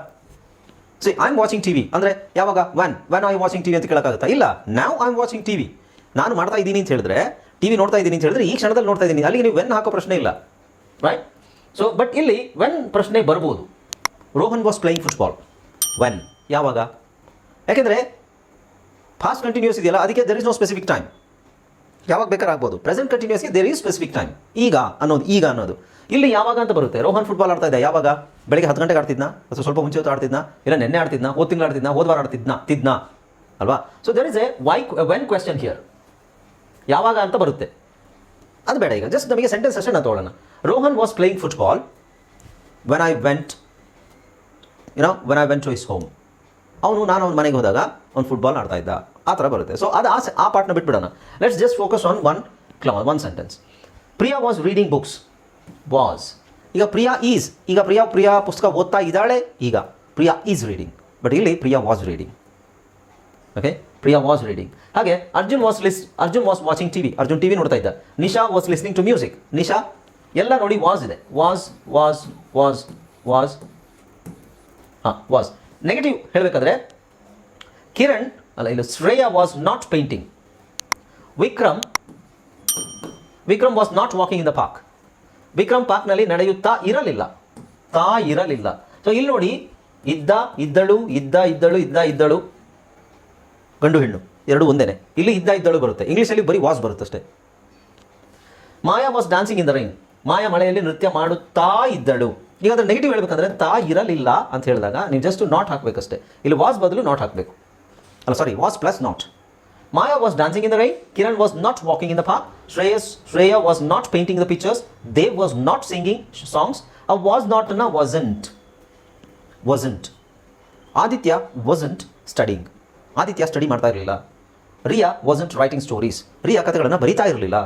See I am watching TV ಅಂದರೆ ಯಾವಾಗ? When when I watching TV ಅಂತ ಕೇಳೋಕ್ಕಾಗುತ್ತಾ? ಇಲ್ಲ. ನಾವು ಐ ಆಮ್ ವಾಚಿಂಗ್ ಟಿವಿ ನಾನು ಮಾಡ್ತಾ ಇದ್ದೀನಿ ಅಂತ ಹೇಳಿದ್ರೆ ಟಿ ವಿ ನೋಡ್ತಾ ಇದ್ದೀನಿ ಅಂತ ಹೇಳಿದ್ರೆ ಈ ಕ್ಷಣದಲ್ಲಿ ನೋಡ್ತಾ ಇದ್ದೀನಿ. ಅಲ್ಲಿಗೆ ನೀವು ವೆನ್ ಹಾಕೋ ಪ್ರಶ್ನೆ ಇಲ್ಲ. ರೈಟ್ ಸೊ ಬಟ್ ಇಲ್ಲಿ ವೆನ್ ಪ್ರಶ್ನೆ ಬರ್ಬೋದು. Rohan was playing football when ಯಾವಾಗ? ಯಾಕೆಂದರೆ ಫಾಸ್ಟ್ ಕಂಟಿನ್ಯೂಸ್ ಇದೆಯಲ್ಲ, ಅದಕ್ಕೆ there is no specific time ಯಾವಾಗ ಬೇಕಾದ್ರೆ ಆಗ್ಬೋದು. ಪ್ರೆಸೆಂಟ್ ಕಂಟಿನ್ಯೂಸ್ಗೆ ದೇರ್ ಇಸ್ ಸ್ಪೆಸಿಫಿಕ್ ಟೈಮ್ ಈಗ ಅನ್ನೋದು ಈಗ ಅನ್ನೋದು. ಇಲ್ಲಿ ಯಾವಾಗ ಅಂತ ಬರುತ್ತೆ? ರೋಹನ್ ಫುಟ್ಬಾಲ್ ಆಡ್ತಾ ಇದ್ದ. ಯಾವಾಗ? ಬೆಳಿಗ್ಗೆ ಹತ್ತು ಗಂಟೆಗೆ ಆಡ್ತಿದ್ನ? ಅಥವಾ ಸ್ವಲ್ಪ ಮುಂಚೆ ಹೊತ್ತು ಆಡ್ತಿದ್ನ? ಇಲ್ಲ ನೆನ್ನೆ ಆಡ್ತಿದ್ನ? ಹೋದ ತಿಂಗಳು ಆಡ್ತಿದ್ನ? ಹೋದ ವಾರ ಆಡ್ತಿದ್ನ? ತಿದ್ನ? ಅಲ್ವಾ? So there is a why when question here ಯಾವಾಗ ಅಂತ ಬರುತ್ತೆ. ಅದು ಬೇಡ ಈಗ. ಜಸ್ಟ್ ನಮಗೆ ಸೆಂಟೆನ್ಸ್ ಅಷ್ಟೇ ನಾವು ತೊಗೊಳ್ಳೋಣ. Rohan was playing football when I went you know when I went to is home ಅವನು, ನಾನು ಅವ್ನ ಮನೆಗೆ ಹೋದಾಗ ಅವ್ನು ಫುಟ್ಬಾಲ್ ಆಡ್ತಾ ಇದ್ದ. ಆ ಥರ ಬರುತ್ತೆ. ಸೊ ಅದು ಆಸೆ ಆ ಪಾರ್ಟ್ನ ಬಿಟ್ಬಿಡೋಣ. Let's just focus on one ಕ್ಲಾ one sentence Priya was reading books was ಈಗ ಪ್ರಿಯಾ ಈಸ್ ಈಗ ಪ್ರಿಯಾ ಪ್ರಿಯಾ ಪುಸ್ತಕ ಓದ್ತಾ ಇದ್ದಾಳೆ ಈಗ. ಪ್ರಿಯಾ ಈಸ್ ರೀಡಿಂಗ್ ಬಟ್ ಇಲ್ಲಿ Priya was reading okay Priya was reading ಹಾಗೆ Arjun was ಲಿಸ್ Arjun was watching TV Arjun TV ನೋಡ್ತಾ ಇದ್ದ. Nisha was listening to music Nisha, ಎಲ್ಲ ನೋಡಿ ವಾಸ್ ಇದೆ. ವಾಸ್ ವಾಸ್ ವಾಸ್ ವಾಸ್ ಹಾಂ ವಾಸ್ ನೆಗೆಟಿವ್ ಹೇಳಬೇಕಾದ್ರೆ, ಕಿರಣ್, ಅಲ್ಲ, ಇಲ್ಲ, Shreya was not painting Vikram Vikram was not walking in the park Vikram ಪಾರ್ಕ್ನಲ್ಲಿ ನಡೆಯುತ್ತಾ ಇರಲಿಲ್ಲ. ತಾ ಇರಲಿಲ್ಲ. ಸೊ ಇಲ್ಲಿ ನೋಡಿ, ಇದ್ದ, ಇದ್ದಳು ಇದ್ದ ಇದ್ದಳು ಇದ್ದ, ಇದ್ದಳು. ಗಂಡು ಹೆಣ್ಣು, ಎರಡು ಒಂದೇನೆ. ಇಲ್ಲಿ ಇದ್ದ ಇದ್ದಳು ಬರುತ್ತೆ. ಇಂಗ್ಲೀಷಲ್ಲಿ ಬರೀ ವಾಸ್ ಬರುತ್ತೆ ಅಷ್ಟೇ. Maya was dancing in the rain Maya ಮಳೆಯಲ್ಲಿ ನೃತ್ಯ ಮಾಡುತ್ತಾ ಇದ್ದಳು. ಈಗ ಅದ್ರ ನೆಗೆಟಿವ್ ಹೇಳ್ಬೇಕಂದ್ರೆ ತಾ ಇರಲಿಲ್ಲ ಅಂತ ಹೇಳಿದಾಗ ನೀವು ಜಸ್ಟ್ ನಾಟ್ ಹಾಕಬೇಕಷ್ಟೇ. ಇಲ್ಲಿ ವಾಸ್ ಬದಲು ನಾಟ್ ಹಾಕಬೇಕು. ಅಲ್ಲ sorry was plus not Maya was dancing in the rain Kiran was not walking in the park Shreyas, Shreya was not painting the pictures Dev was not singing songs uh was ನಾಟ್ನ wasn't wasn't Aditya wasn't studying Aditya study ಮಾಡ್ತಾ ಇರಲಿಲ್ಲ. Riya wasn't writing stories Riya ಕಥೆಗಳನ್ನು ಬರಿತಾ ಇರಲಿಲ್ಲ.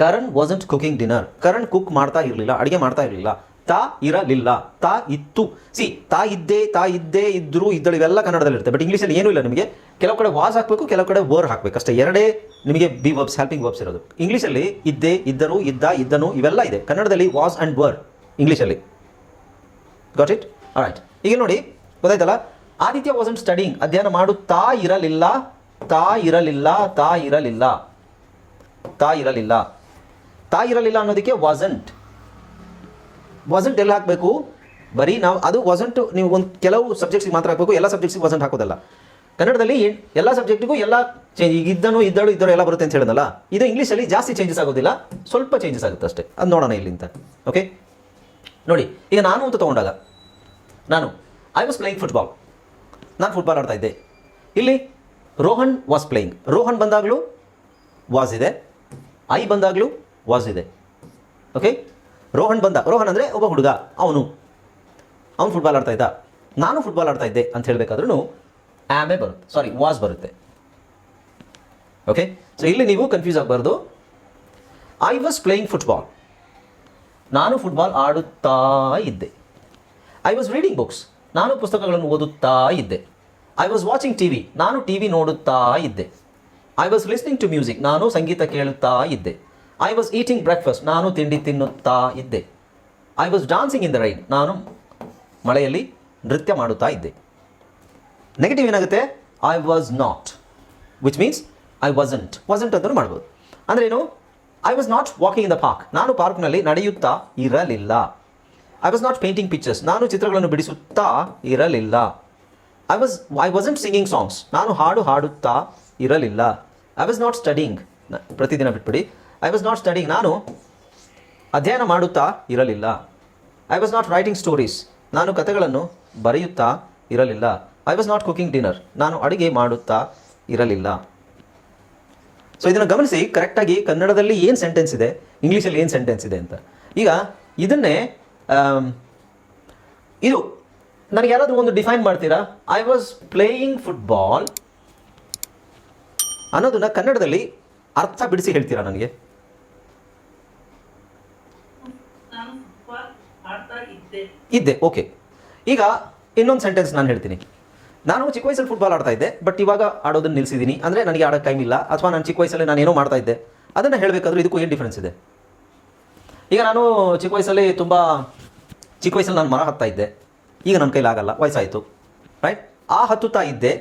Karan wasn't cooking dinner Karan cook ಮಾಡ್ತಾ ಇರಲಿಲ್ಲ, ಅಡುಗೆ ಮಾಡ್ತಾ ಇರಲಿಲ್ಲ. ತಾ ಇರಲಿಲ್ಲ. ತಾ ಇತ್ತು. ಸಿ ತಾ ಇದ್ದೇ ತಾ ಇದ್ದೇ ಇದ್ರು, ಇದ್ದಳು ಇವೆಲ್ಲ ಕನ್ನಡದಲ್ಲಿ ಇರುತ್ತೆ. ಬಟ್ ಇಂಗ್ಲೀಷಲ್ಲಿ ಏನೂ ಇಲ್ಲ ನಿಮಗೆ. ಕೆಲವು ಕಡೆ ವಾಸ್ ಹಾಕಬೇಕು, ಕೆಲವು ಕಡೆ ವರ್ ಹಾಕಬೇಕು. ಅಷ್ಟೇ, ಎರಡೇ ನಿಮಗೆ ಬಿ ವರ್ಬ್ಸ್ ಹೆಲ್ಪಿಂಗ್ ವರ್ಬ್ಸ್ ಇರೋದು. ಇಂಗ್ಲೀಷಲ್ಲಿ ಇದ್ದೇ, ಇದ್ದರು, ಇದ್ದ, ಇದ್ದನು, ಇವೆಲ್ಲ ಇದೆ. ಕನ್ನಡದಲ್ಲಿ ವಾಸ್ ಆ್ಯಂಡ್ ವರ್ ಇಂಗ್ಲೀಷಲ್ಲಿ ಗಾಟ್ ಇಟ್ ರೈಟ್ ಈಗ ನೋಡಿ, ಗೊತ್ತಾಯ್ತಲ್ಲ? ಆದಿತ್ಯ ವಾಸನ್ ಸ್ಟಡಿಂಗ್ ಅಧ್ಯಯನ ಮಾಡುತ್ತಾ ಇರಲಿಲ್ಲ. ತಾ ಇರಲಿಲ್ಲ. ತಾ ಇರಲಿಲ್ಲ. ತಾ ಇರಲಿಲ್ಲ. ತಾ ಇರಲಿಲ್ಲ ಅನ್ನೋದಕ್ಕೆ ವಾಸಂಟ್ ವಾಸಂಟ್ ಎಲ್ಲಿ ಹಾಕಬೇಕು? ಬರೀ ನಾವು, ಅದು ವಾಸಂಟ್ ನೀವು ಒಂದು ಕೆಲವು ಸಬ್ಜೆಕ್ಟ್ಸಿಗೆ ಮಾತ್ರ ಹಾಕಬೇಕು. ಎಲ್ಲ ಸಬ್ಜೆಕ್ಟ್ಸಿಗೆ ವಾಸಂಟ್ ಹಾಕೋದಲ್ಲ. ಕನ್ನಡದಲ್ಲಿ ಎಲ್ಲ ಸಬ್ಜೆಕ್ಟಿಗೂ ಎಲ್ಲ ಚೇಂಜ್ ಈಗ ಇದ್ದನು, ಇದ್ದಳು ಇದ್ದಳು, ಎಲ್ಲ ಬರುತ್ತೆ ಅಂತ ಹೇಳಿದಲ್ಲ ಇದು ಇಂಗ್ಲೀಷಲ್ಲಿ ಜಾಸ್ತಿ ಚೇಂಜಸ್ ಆಗೋದಿಲ್ಲ. ಸ್ವಲ್ಪ ಚೇಂಜಸ್ ಆಗುತ್ತೆ ಅಷ್ಟೇ. ಅದು ನೋಡೋಣ ಇಲ್ಲಿಂದ. ಓಕೆ ನೋಡಿ, ಈಗ ನಾನು ಅಂತ ತೊಗೊಂಡಾಗ, ನಾನು ಐ ವಾಸ್ ಪ್ಲೇಯಿಂಗ್ ಫುಟ್ಬಾಲ್ ನಾನು ಫುಟ್ಬಾಲ್ ಆಡ್ತಾ ಇದ್ದೆ. ಇಲ್ಲಿ ರೋಹನ್ ವಾಸ್ ಪ್ಲೇಯಿಂಗ್ ರೋಹನ್ ಬಂದಾಗಲೂ ವಾಸ್ ಇದೆ. ಐ ಬಂದಾಗಲೂ ವಾಸ್ ಇದೆ. ಓಕೆ ರೋಹನ್ ಬಂದ. ರೋಹನ್ ಅಂದರೆ ಒಬ್ಬ ಹುಡುಗ, ಅವನು. ಅವನು ಫುಟ್ಬಾಲ್ ಆಡ್ತಾ ಇದ್ದ. ನಾನು ಫುಟ್ಬಾಲ್ ಆಡ್ತಾ ಇದ್ದೆ ಅಂತ ಹೇಳಬೇಕಾದ್ರೂ ಆಮೆ ಬರುತ್ತೆ. ಸಾರಿ ವಾಸ್ ಬರುತ್ತೆ. ಓಕೆ ಸೊ ಇಲ್ಲಿ ನೀವು ಕನ್ಫ್ಯೂಸ್ ಆಗಬಾರ್ದು. ಐ ವಾಸ್ ಪ್ಲೇಯಿಂಗ್ ಫುಟ್ಬಾಲ್ ನಾನು ಫುಟ್ಬಾಲ್ ಆಡುತ್ತಾ ಇದ್ದೆ. ಐ ವಾಸ್ ರೀಡಿಂಗ್ ಬುಕ್ಸ್ ನಾನು ಪುಸ್ತಕಗಳನ್ನು ಓದುತ್ತಾ ಇದ್ದೆ. I was watching T V ನಾನು ಟಿ ವಿ ನೋಡುತ್ತಾ ಇದ್ದೆ. I was listening to music ನಾನು ಸಂಗೀತ ಕೇಳುತ್ತಾ ಇದ್ದೆ. ಐ ವಾಸ್ ಈಟಿಂಗ್ ಬ್ರೇಕ್ಫಾಸ್ಟ್ ನಾನು ತಿಂಡಿ ತಿನ್ನುತ್ತಾ ಇದ್ದೆ. I was dancing in the rain ನಾನು ಮಳೆಯಲ್ಲಿ ನೃತ್ಯ ಮಾಡುತ್ತಾ ಇದ್ದೆ. ನೆಗೆಟಿವ್ ಏನಾಗುತ್ತೆ? I was not which means I wasn't wasn't ಅಂತಲೂ ಮಾಡ್ಬೋದು. ಅಂದ್ರೆ ಏನು I was not walking in the park ನಾನು ಪಾರ್ಕ್ನಲ್ಲಿ ನಡೆಯುತ್ತಾ ಇರಲಿಲ್ಲ. I was not painting pictures ನಾನು ಚಿತ್ರಗಳನ್ನು ಬಿಡಿಸುತ್ತಾ ಇರಲಿಲ್ಲ. I was I wasn't singing songs ನಾನು ಹಾಡು ಹಾಡುತ್ತಾ ಇರಲಿಲ್ಲ. ಐ ವಾಸ್ ನಾಟ್ ಸ್ಟಡಿಂಗ್ ಪ್ರತಿದಿನ ಬಿಟ್ಬಿಡಿ. ಐ ವಾಸ್ ನಾಟ್ ಸ್ಟಡಿಂಗ್ ನಾನು ಅಧ್ಯಯನ ಮಾಡುತ್ತಾ ಇರಲಿಲ್ಲ. I was not writing stories ನಾನು ಕಥೆಗಳನ್ನು ಬರೆಯುತ್ತಾ ಇರಲಿಲ್ಲ. I was not cooking dinner ನಾನು ಅಡುಗೆ ಮಾಡುತ್ತಾ ಇರಲಿಲ್ಲ. ಸೊ ಇದನ್ನು ಗಮನಿಸಿ ಕರೆಕ್ಟಾಗಿ ಕನ್ನಡದಲ್ಲಿ ಏನು ಸೆಂಟೆನ್ಸ್ ಇದೆ? ಇಂಗ್ಲೀಷಲ್ಲಿ ಏನು ಸೆಂಟೆನ್ಸ್ ಇದೆ ಅಂತ. ಈಗ ಇದನ್ನೇ ಇದು ನನಗೆ ಯಾರಾದರೂ ಒಂದು ಡಿಫೈನ್ ಮಾಡ್ತೀರಾ? ಐ ವಾಸ್ ಪ್ಲೇಯಿಂಗ್ ಫುಟ್ಬಾಲ್ ಅನ್ನೋದನ್ನ ಕನ್ನಡದಲ್ಲಿ ಅರ್ಥ ಬಿಡಿಸಿ ಹೇಳ್ತೀರಾ ನನಗೆ? ಇದ್ದೆ ಓಕೆ ಈಗ ಇನ್ನೊಂದು ಸೆಂಟೆನ್ಸ್ ನಾನು ಹೇಳ್ತೀನಿ. ನಾನು ಚಿಕ್ಕ ವಯಸ್ಸಲ್ಲಿ ಫುಟ್ಬಾಲ್ ಆಡ್ತಾ ಇದ್ದೆ ಬಟ್ ಇವಾಗ ಆಡೋದನ್ನ ನಿಲ್ಲಿಸಿದ್ದೀನಿ ಅಂದರೆ ನನಗೆ ಆಡೋಕ್ಕೆ ಟೈಮ್ ಇಲ್ಲ, ಅಥವಾ ನಾನು ಚಿಕ್ಕ ವಯಸ್ಸಲ್ಲಿ ನಾನು ಏನೋ ಮಾಡ್ತಾ ಇದ್ದೆ. ಅದನ್ನು ಹೇಳಬೇಕಾದ್ರೆ ಇದಕ್ಕೂ ಏನು ಡಿಫ್ರೆನ್ಸ್ ಇದೆ? ಈಗ ನಾನು ಚಿಕ್ಕ ವಯಸ್ಸಲ್ಲಿ ತುಂಬ ಚಿಕ್ಕ ವಯಸ್ಸಲ್ಲಿ ನಾನು ಮರ ಹತ್ತಾ ಇದ್ದೆ. ಈಗ ನನ್ನ ಕೈಲಾಗಲ್ಲ ವಯಸ್ಸಾಯಿತು. ರೈಟ್ ಆ ಹತ್ತುತ್ತಾ ಇದ್ದೆ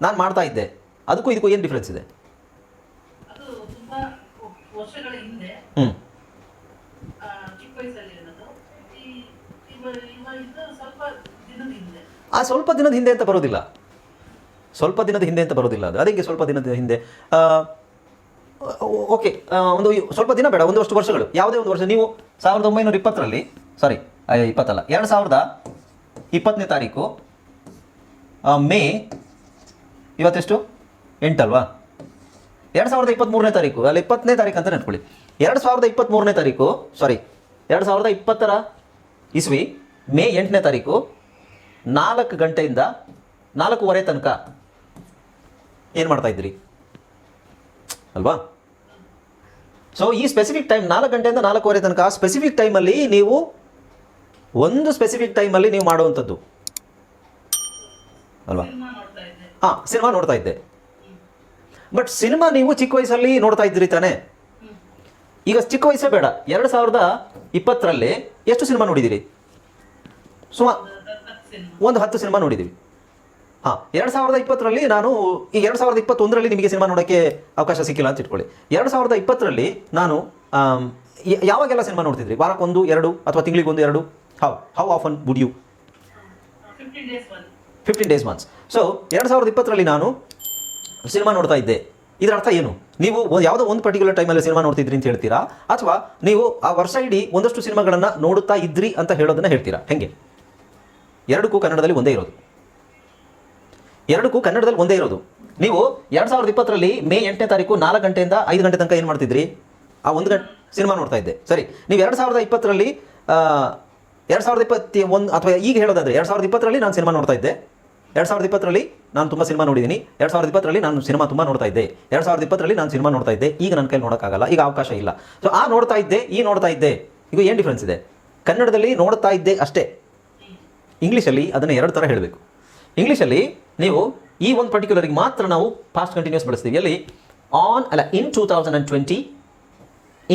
ನಾನು ಮಾಡ್ತಾ ಇದ್ದೆ. ಅದಕ್ಕೂ ಇದಕ್ಕೂ ಏನು ಡಿಫ್ರೆನ್ಸ್ ಇದೆ? ಹ್ಞೂ ಸ್ವಲ್ಪ ದಿನದ ಹಿಂದೆ. ಆ ಸ್ವಲ್ಪ ದಿನದ ಹಿಂದೆ ಅಂತ ಬರೋದಿಲ್ಲ. ಸ್ವಲ್ಪ ದಿನದ ಹಿಂದೆ ಅಂತ ಬರೋದಿಲ್ಲ ಅದು. ಅದಕ್ಕೆ ಸ್ವಲ್ಪ ದಿನದ ಹಿಂದೆ? ಓಕೆ. ಒಂದು ಸ್ವಲ್ಪ ದಿನ ಬೇಡ ಒಂದಷ್ಟು ವರ್ಷಗಳು. ಯಾವುದೇ ಒಂದು ವರ್ಷ. ನೀವು ಸಾವಿರದ ಒಂಬೈನೂರ ಇಪ್ಪತ್ತರಲ್ಲಿ ಸಾರಿ ಇಪ್ಪತ್ತಲ್ಲ. ಎರಡು ಸಾವಿರದ ಇಪ್ಪತ್ತನೇ ತಾರೀಕು ಮೇ ಇವತ್ತೆಷ್ಟು? ಎಂಟಲ್ವಾ? ಎರಡು ಸಾವಿರದ ಇಪ್ಪತ್ತ್ಮೂರನೇ ತಾರೀಕು. ಅಲ್ಲ ಇಪ್ಪತ್ತನೇ ತಾರೀಕು ಅಂತ ನೆನ್ಕೊಳ್ಳಿ ಎರಡು ಸಾವಿರದ ಇಪ್ಪತ್ತ್ಮೂರನೇ ತಾರೀಕು ಸಾರಿ ಎರಡು ಸಾವಿರದ ಇಪ್ಪತ್ತರ ಇಸ್ವಿ, ಮೇ ಎಂಟನೇ ತಾರೀಕು, ನಾಲ್ಕು ಗಂಟೆಯಿಂದ ನಾಲ್ಕೂವರೆ ತನಕ ಏನು ಮಾಡ್ತಾ ಇದ್ರಿ ಅಲ್ವಾ? ಸೊ ಈ ಸ್ಪೆಸಿಫಿಕ್ ಟೈಮ್ ನಾಲ್ಕು ಗಂಟೆಯಿಂದ ನಾಲ್ಕೂವರೆ ತನಕ, ಆ ಸ್ಪೆಸಿಫಿಕ್ ಟೈಮಲ್ಲಿ ನೀವು ಒಂದು ಸ್ಪೆಸಿಫಿಕ್ ಟೈಮಲ್ಲಿ ನೀವು ಮಾಡುವಂಥದ್ದು. ಅಲ್ವಾ? ಹಾಂ ಸಿನಿಮಾ ನೋಡ್ತಾ ಇದ್ದೆ. ಬಟ್ ಸಿನಿಮಾ ನೀವು ಚಿಕ್ಕ ವಯಸ್ಸಲ್ಲಿ ನೋಡ್ತಾ ಇದ್ರಿ ತಾನೇ? ಈಗ ಚಿಕ್ಕ ವಯಸ್ಸೇ ಬೇಡ. ಎರಡು ಸಾವಿರದ ಇಪ್ಪತ್ತರಲ್ಲಿ ಎಷ್ಟು ಸಿನಿಮಾ ನೋಡಿದ್ದೀರಿ ಸುಮಾ ಒಂದು ಹತ್ತು ಸಿನಿಮಾ. ನೋಡಿದ್ದೀವಿ ಹಾಂ ಎರಡು ಸಾವಿರದ ಇಪ್ಪತ್ತರಲ್ಲಿ ನಾನು ಈ ಎರಡು ಸಾವಿರದ ಇಪ್ಪತ್ತೊಂದರಲ್ಲಿ ನಿಮಗೆ ಸಿನಿಮಾ ನೋಡೋಕ್ಕೆ ಅವಕಾಶ ಸಿಕ್ಕಿಲ್ಲ ಅಂತ ಇಟ್ಕೊಳ್ಳಿ. ಎರಡು ಸಾವಿರದ ಇಪ್ಪತ್ತರಲ್ಲಿ ನಾನು ಯಾವಾಗೆಲ್ಲ ಸಿನಿಮಾ ನೋಡ್ತಿದ್ರಿ? ವಾರಕ್ಕೊಂದು ಎರಡು ಅಥವಾ ತಿಂಗಳಿಗೊಂದು ಎರಡು? How how often would you fifteen days months so ಎರಡು ಸಾವಿರದ ಇಪ್ಪತ್ತರಲ್ಲಿ ನಾನು ಸಿನಿಮಾ ನೋಡ್ತಾ ಇದ್ದೆ. ಇದರ ಅರ್ಥ ಏನು? ನೀವು ಯಾವುದೋ ಒಂದು ಪರ್ಟಿಕ್ಯುಲರ್ ಟೈಮಲ್ಲಿ ಸಿನಿಮಾ ನೋಡ್ತಿದ್ರಿ ಅಂತ ಹೇಳ್ತೀರಾ? ಅಥವಾ ನೀವು ಆ ವರ್ಷ ಇಡೀ ಒಂದಷ್ಟು ಸಿನಿಮಾಗಳನ್ನು ನೋಡುತ್ತಾ ಇದ್ರಿ ಅಂತ ಹೇಳೋದನ್ನ ಹೇಳ್ತೀರಾ? ಹೆಂಗೆ? ಎರಡಕ್ಕೂ ಕನ್ನಡದಲ್ಲಿ ಒಂದೇ ಇರೋದು. ಎರಡಕ್ಕೂ ಕನ್ನಡದಲ್ಲಿ ಒಂದೇ ಇರೋದು. ನೀವು ಎರಡು ಸಾವಿರದ ಇಪ್ಪತ್ತರಲ್ಲಿ ಮೇ ಎಂಟನೇ ತಾರೀಕು ನಾಲ್ಕು ಗಂಟೆಯಿಂದ ಐದು ಗಂಟೆ ತನಕ ಏನು ಮಾಡ್ತಿದ್ರಿ? ಆ ಒಂದು ಗಂಟೆ ಸಿನಿಮಾ ನೋಡ್ತಾ ಇದ್ದೆ. ಸರಿ ನೀವು ಎರಡು ಸಾವಿರದ ಇಪ್ಪತ್ತರಲ್ಲಿ ಎರಡು ಸಾವಿರದ ಇಪ್ಪತ್ತಿ ಒಂದು ಅಥವಾ ಈಗ ಹೇಳೋದಾದ್ರೆ ಎರಡು ಸಾವಿರದ ಇಪ್ಪತ್ತರಲ್ಲಿ ನಾನು ಸಿನಿಮಾ ನೋಡ್ತಾ ಇದ್ದೆ. ಎರಡು ಸಾವಿರದ ಇಪ್ಪತ್ತರಲ್ಲಿ ನಾನು ತುಂಬ ಸಿನಿಮಾ ನೋಡಿದ್ದೀನಿ ಎರಡು ಸಾವಿರದ ಇಪ್ಪತ್ತರಲ್ಲಿ ನಾನು ಸಿನಿಮಾ ತುಂಬ ನೋಡ್ತಾ ಇದ್ದೆ. ಎರಡು ಸಾವಿರದ ಇಪ್ಪತ್ತರಲ್ಲಿ ನಾನು ಸಿನಿಮಾ ನೋಡ್ತಾ ಇದ್ದೆ. ಈಗ ನನ್ನ ಕೈಲಿ ನೋಡೋಕ್ಕಾಗಲ್ಲ. ಈಗ ಅವಕಾಶ ಇಲ್ಲ. ಸೊ ಆ ನೋಡ್ತಾ ಇದ್ದೆ, ಈ ನೋಡ್ತಾ ಇದ್ದೆ. ಈಗ ಏನು ಡಿಫ್ರೆನ್ಸ್ ಇದೆ? ಕನ್ನಡದಲ್ಲಿ ನೋಡ್ತಾ ಇದ್ದೆ ಅಷ್ಟೇ. ಇಂಗ್ಲೀಷಲ್ಲಿ ಅದನ್ನು ಎರಡು ಥರ ಹೇಳಬೇಕು. ಇಂಗ್ಲೀಷಲ್ಲಿ ನೀವು ಈ ಒಂದು ಪರ್ಟಿಕ್ಯುಲರಿಗೆ ಮಾತ್ರ ನಾವು ಪಾಸ್ಟ್ ಕಂಟಿನ್ಯೂಸ್ ಬಳಸ್ತೀವಿ. ಅಲ್ಲಿ ಆನ್ ಅಲ್ಲ in two thousand and twenty